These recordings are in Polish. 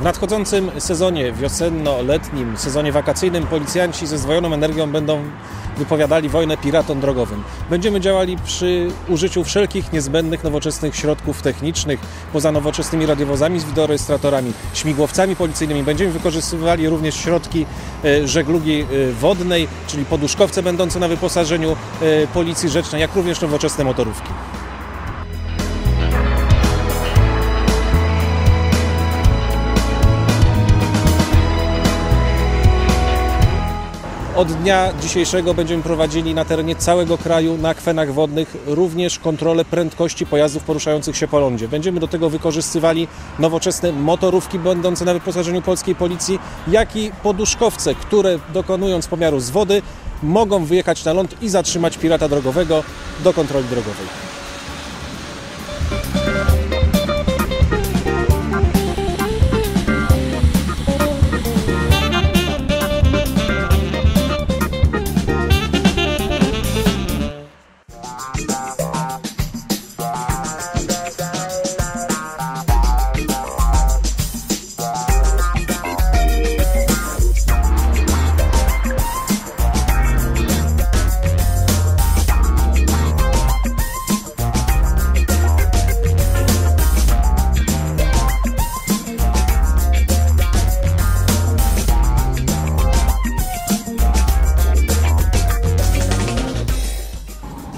W nadchodzącym sezonie wiosenno-letnim, sezonie wakacyjnym policjanci ze zdwojoną energią będą wypowiadali wojnę piratom drogowym. Będziemy działali przy użyciu wszelkich niezbędnych nowoczesnych środków technicznych, poza nowoczesnymi radiowozami z wideorejestratorami, śmigłowcami policyjnymi. Będziemy wykorzystywali również środki e, żeglugi e, wodnej, czyli poduszkowce będące na wyposażeniu e, Policji Rzecznej, jak również nowoczesne motorówki. Od dnia dzisiejszego będziemy prowadzili na terenie całego kraju na akwenach wodnych również kontrolę prędkości pojazdów poruszających się po lądzie. Będziemy do tego wykorzystywali nowoczesne motorówki będące na wyposażeniu polskiej policji, jak i poduszkowce, które dokonując pomiaru z wody mogą wyjechać na ląd i zatrzymać pirata drogowego do kontroli drogowej.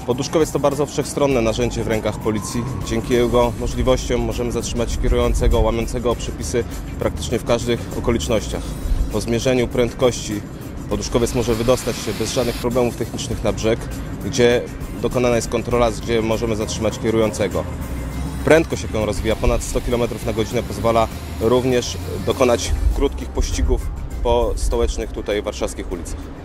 Poduszkowiec to bardzo wszechstronne narzędzie w rękach policji. Dzięki jego możliwościom możemy zatrzymać kierującego, łamiącego przepisy praktycznie w każdych okolicznościach. Po zmierzeniu prędkości poduszkowiec może wydostać się bez żadnych problemów technicznych na brzeg, gdzie dokonana jest kontrola, gdzie możemy zatrzymać kierującego. Prędkość, jaką rozwija ponad 100 km na godzinę, pozwala również dokonać krótkich pościgów po stołecznych tutaj warszawskich ulicach.